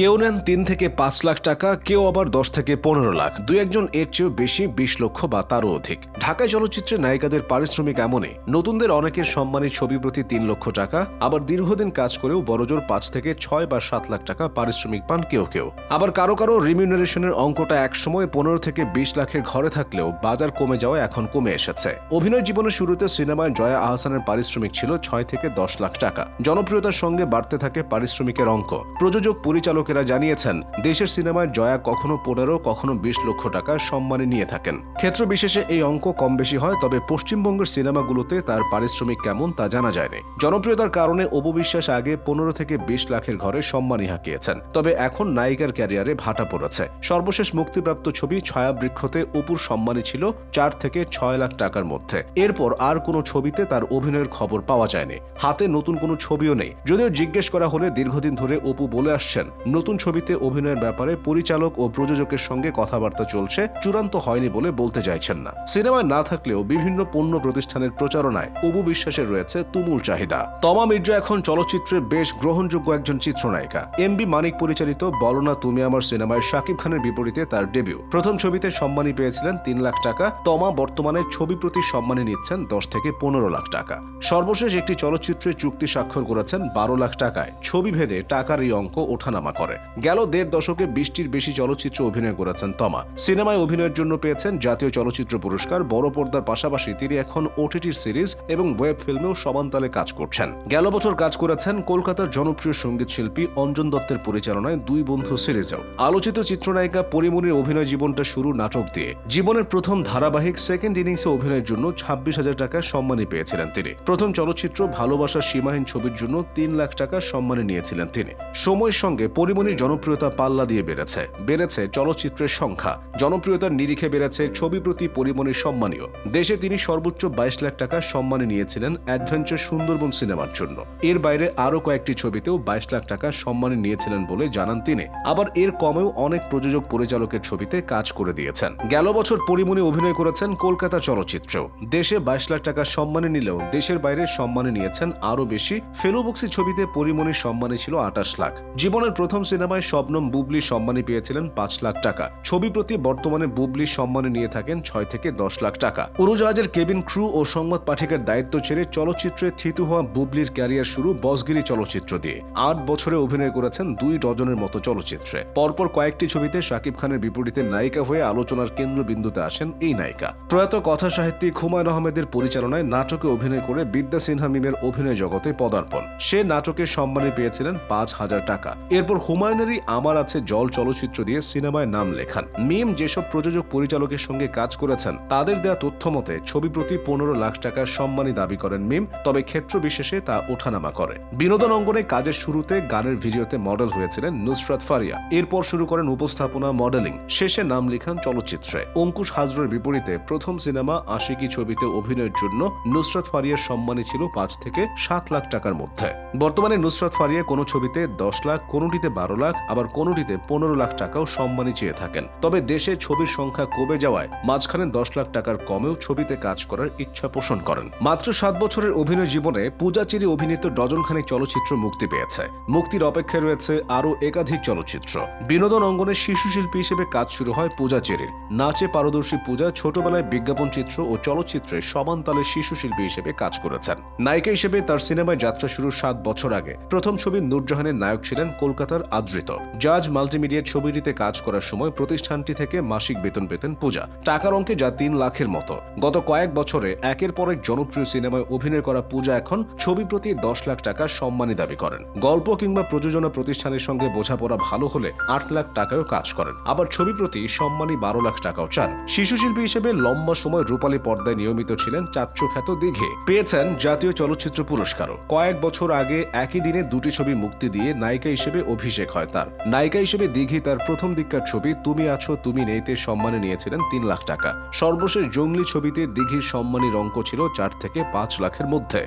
কেউ নেন তিন থেকে পাঁচ লাখ টাকা, কেউ আবার দশ থেকে পনেরো লাখ। দুই একজন এর চেয়েও বেশি, বিশ লক্ষ বা তারও অধিক। ঢাকায় চলচ্চিত্রে নায়িকাদের পারিশ্রমিক এমনই। নতুনদের অনেকের সম্মানী ছবি প্রতি তিন লক্ষ টাকা, আবার দীর্ঘদিন কাজ করেও বড়জোর পাঁচ থেকে ছয় বা সাত লাখ টাকা পারিশ্রমিক পান কেউ কেউ। আবার কারও কারও রিমিউনারেশনের অঙ্কটা একসময় পনেরো থেকে বিশ লাখের ঘরে থাকলেও বাজার কমে যাওয়া এখন কমে এসেছে। অভিনয় জীবনের শুরুতে সিনেমায় জয়া আহসানের পারিশ্রমিক ছিল ছয় থেকে দশ লাখ টাকা। জনপ্রিয়তার সঙ্গে বাড়তে থাকে পারিশ্রমিকের অঙ্ক। প্রযোজক পরিচালকেরা জানিয়েছেন, দেশের সিনেমায় জয়া কখনো পনেরো, কখনো বিশ লক্ষ টাকা সম্মানে নিয়ে থাকেন। ক্ষেত্র বিশেষে এই অঙ্ক কম বেশি হয়, তবে পশ্চিমবঙ্গের সিনেমাগুলোতে তার পারিশ্রমিক কেমন তা জানা যায়নি। জনপ্রিয়তার কারণে অপবিশ্বাস আগে পনেরো থেকে বিশ লাখের ঘরে সম্মানই হাঁকিয়েছেন। তবে এখন নায়িকার ক্যারিয়ারে ভাটা পড়েছে। সর্বশেষ মুক্তিপ্রাপ্ত ছবি ছায়াবৃক্ষতে অপুর সম্মানী ছিল চার থেকে ছয় লাখ টাকার মধ্যে। এরপর আর কোনো ছবিতে তার অভিনয়ের খবর পাওয়া যায়নি। হাতে নতুন কোনো ছবিও নেই। যদিও জিজ্ঞেস করা হলে দীর্ঘদিন ধরে অপু বলে আসছেন নতুন ছবিতে অভিনয়ের ব্যাপারে পরিচালক ও প্রযোজকের সঙ্গে কথাবার্তা চলছে, চূড়ান্ত হয়নি বলে বলতে চাইছেন না। সিনেমায় না থাকলেও বিভিন্ন পণ্য প্রতিষ্ঠানের প্রচারণায় অপু বিশ্বাসের রয়েছে তুমুল চাহিদা। তমা মির্জা এখন চলচ্চিত্রে বেশ গ্রহণযোগ্য একজন চিত্রনায়িকা। এম বি মানিক পরিচালিত বলনা তুমি আমার সিনেমায় শাকিব খানের বিপরীতে তার ডেবিউ। প্রথম ছবিতে সম্মানী পেয়েছিলেন তিন লাখ টাকা, তমা বর্তমানে ছবি প্রতি সম্মানী নিচ্ছেন দশ থেকে পনেরো লাখ টাকা। সর্বশেষ একটি চলচ্চিত্রে চুক্তি স্বাক্ষর করেছেন বারো লাখ টাকায়। ছবি ভেদে টাকার এই অঙ্ক ওঠানামা করে। গেল দেড় দশকে বিশটির বেশি চলচ্চিত্র অভিনয় করেছেন তমা। সিনেমায় অভিনয়ের জন্য পেয়েছেন জাতীয় চলচ্চিত্র পুরস্কার, বড় পর্দার পাশাপাশি তিনি এখন ওটিটির সিরিজ এবং ওয়েব ফিল্মেও সমানতালে কাজ করছেন। গেল বছর কাজ করেছেন কলকাতার জনপ্রিয় সংগীত শিল্পী অঞ্জন দত্তের পরিচালনায় দুই বন্ধু সিরিজেও। আলোচিত চিত্রনায়িকা পরিমণির অভিনয় জীবনটা শুরু নাটক দিয়ে। জীবনের প্রথম ধারাবাহিক সেকেন্ড ইনিংসে অভিনয়ের জন্য ছাব্বিশ হাজার টাকা সম্মানী পেয়েছিলেন তিনি। প্রথম চলচ্চিত্র ভালোবাসা সীমাহীন ছবির জন্য তিন লাখ টাকা সম্মানী নিয়েছিলেন তিনি। সময়ের সঙ্গে পরিমণির জনপ্রিয়তা পাল্লা দিয়ে বেড়েছে। বেড়েছে চলচ্চিত্রের সংখ্যা। জনপ্রিয়তার নিরিখে বেড়েছে ছবি প্রতি পরিমণির সম্মানীয়। দেশে তিনি সর্বোচ্চ বাইশ লাখ টাকা সম্মানী নিয়েছিলেন অ্যাডভেঞ্চার সুন্দরবন সিনেমার জন্য। এর বাইরে আরও কয়েকটি ছবিতেও বাইশ লাখ টাকা সম্মানী নিয়েছিলেন বলে জানান তিনি। আবার এর কমেও অনেক প্রযোজক পরিচালকের ছবিতে কাজ করে দিয়েছেন। গেল বছর পরিমণি অভিনয় করেছেন কলকাতা চলচ্চিত্রেও। দেশে বাইশ লাখ টাকা সম্মানী নিলেও দেশের বাইরে সম্মানী নিয়েছেন আরও বেশি। ফেলুবক্সি ছবিতে পরিমণির সম্মানী ছিল আটাশ লাখ। জীবনের প্রথম সিনেমায় শবনম বুবলি সম্মানী পেয়েছিলেন পাঁচ লাখ টাকা। ছবি প্রতি বর্তমানে বুবলি সম্মানী নিয়ে থাকেন ছয় থেকে দশ লাখ টাকা। উড়োজাহাজের কেবিন ক্রু ও সংবাদ পাঠিকার দায়িত্ব ছেড়ে চলচ্চিত্রে থিতু হওয়া বুবলির ক্যারিয়ার শুরু বসগিরি চলচ্চিত্র দিয়ে। আট বছরে অভিনয় করেছেন দুই ডজনের মতো চলচ্চিত্রে। পরপর কয়েকটি ছবিতে শাকিব খানের বিপরীতে নায়িকা হয়ে আলোচনার কেন্দ্রবিন্দুতে আসেন এই নায়িকা। প্রয়াত কথা সাহিত্যিক হুমায়ুন আহমেদের পরিচালনায় নাটকে অভিনয় করে বিদ্যা সিনহা মিমের অভিনয় জগতে পদার্পণ। সে নাটকে সম্মানী পেয়েছিলেন পাঁচ হাজার টাকা। এরপর হুমায়ুনেরই আমার আছে জল চলচ্চিত্র দিয়ে সিনেমায় নাম লেখান। মিম যেসব প্রযোজক পরিচালকের সঙ্গে কাজ করেছেন, তাদের দেয়া তথ্য মতে ছবি প্রতি পনেরো লাখ টাকার সম্মানী দাবি করেন মিম, তবে ক্ষেত্র বিশেষে তা ওঠানামা করে। বিনোদন অঙ্গনে কাজের শুরুতে গানের ভিডিওতে মডেল হয়েছিলেন নুসরাত ফারিয়া। এরপর শুরু করেন উপস্থাপনা মডেলিং, শেষে নাম লিখান চলচ্চিত্রে। অঙ্কুশ হাজরের বিপরীতে প্রথম সিনেমা আশিকি ছবিতে অভিনয়ের জন্য নুসরাত ফারিয়ার সম্মানী ছিল পাঁচ থেকে সাত লাখ টাকার মধ্যে। বর্তমানে নুসরাত ফারিয়া কোনো ছবিতে দশ লাখ, কোনোটিতে বারো লাখ, আবার কোনোটিতে পনেরো লাখ টাকাও সম্মানী চেয়ে থাকেন। তবে দেশে ছবির সংখ্যা কমে যাওয়ায় মাঝখানে দশ লাখ টাকার কমেও ছবিতে কাজ করার ইচ্ছা পোষণ করেন। মাত্র সাত বছরের অভিনয় জীবনে পূজা চিরি অভিনীত ডজনখানেক চলচ্চিত্র মুক্তি পেয়েছে। মুক্তির অপেক্ষায় রয়েছে আরও একাধিক চলচ্চিত্র। বিনোদন অঙ্গনে শিশু শিল্পী হিসেবে কাজ শুরু হয় পূজা চেরির নাচে পারদর্শী পূজা, ছোটবেলায় বিজ্ঞাপন চিত্র ও চলচ্চিত্রে সমান তালে শিশু শিল্পী হিসেবে কাজ করেছেন। নায়িকা হিসেবে তার সিনেমায় যাত্রা শুরু সাত বছর আগে। প্রথম ছবি নূরজাহানের নায়ক ছিলেন কলকাতার আদৃত। জাজ মাল্টিমিডিয়া ছবিটিতে কাজ করার সময় প্রতিষ্ঠানটি থেকে মাসিক বেতন পেতেন পূজা। টাকার অঙ্কে যা তিন লাখের মতো। গত কয়েক বছরে একের পর এক জনপ্রিয় সিনেমায় অভিনয় করা পূজা এখন ছবি প্রতি দশ লাখ টাকা সম্মানী দাবি করেন। গল্প কিংবা প্রযোজনা প্রতিষ্ঠানের সঙ্গে বোঝাপড়া ভালো হলে আট লাখ টাকায়ও কাজ করেন। আবার ছবি প্রতি সম্মানী বারো লাখ টাকাও চান। শিশু শিল্পী হিসেবে লম্বা সময় রূপালী পর্দায় নিয়মিত ছিলেন চাচ্চু খ্যাত দিঘে। পেয়েছেন জাতীয় চলচ্চিত্র পুরস্কারও। কয়েক বছর আগে একই দিনে দুটি ছবি মুক্তি দিয়ে নায়িকা হিসেবে অভিষেক হয় তার। নায়িকা হিসেবে দিঘি তার প্রথম দিককার ছবি তুমি আছো, তুমি নেইতে সম্মানে নিয়েছিলেন তিন লাখ টাকা। সর্বশেষ জঙ্গলি ছবিতে দিঘির সম্মানের অঙ্ক ছিল চার থেকে পাঁচ লাখের মধ্যে।